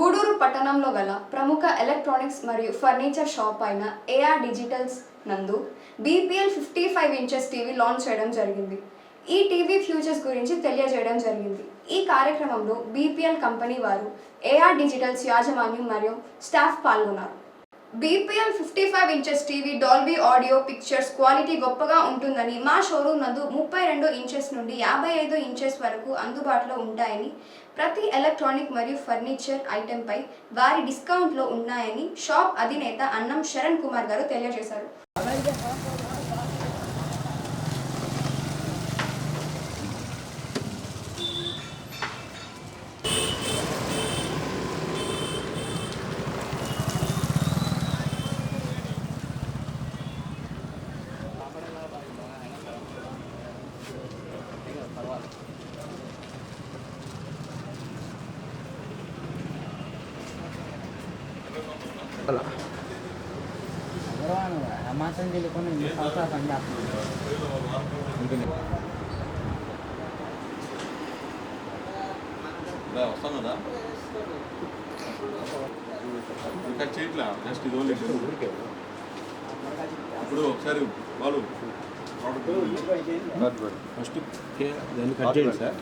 గూడూరు పట్టణంలో గల ప్రముఖ ఎలక్ట్రానిక్స్ మరియు ఫర్నిచర్ షాప్ అయిన ఏఆర్ డిజిటల్స్ నందు BPL fifty five inches TV launch చేయడం జరిగింది. ఈ టీవీ ఫ్యూచర్స్ గురించి తెలియజేయడం జరిగింది. ఈ కార్యక్రమంలో బీపీఎల్ కంపెనీ వారు ఏఆర్ డిజిటల్స్ యాజమాన్యం మరియు స్టాఫ్ పాల్గొన్నారు. BPL fifty five inches TV Dolby audio pictures quality గొప్పగా ఉంటుందని మా షోరూమ్ నందు ముప్పై రెండు ఇంచెస్ నుండి యాభై ఐదు ఇంచెస్ వరకు అందుబాటులో ఉంటాయని ప్రతి ఎలక్ట్రానిక్ మరియు ఫర్నిచర్ ఐటెంపై వారి డిస్కౌంట్లో ఉన్నాయని షాప్ అధినేత అన్నం శరణ్ కుమార్ గారు తెలియజేశారు. రా, వస్తానదా? ఇంకా చేయట్లే? జస్ట్ ఇది ఓన్లీ ఇప్పుడు ఒకసారి వాళ్ళు ఫస్ట్ దాన్ని కట్ చేయండి సార్.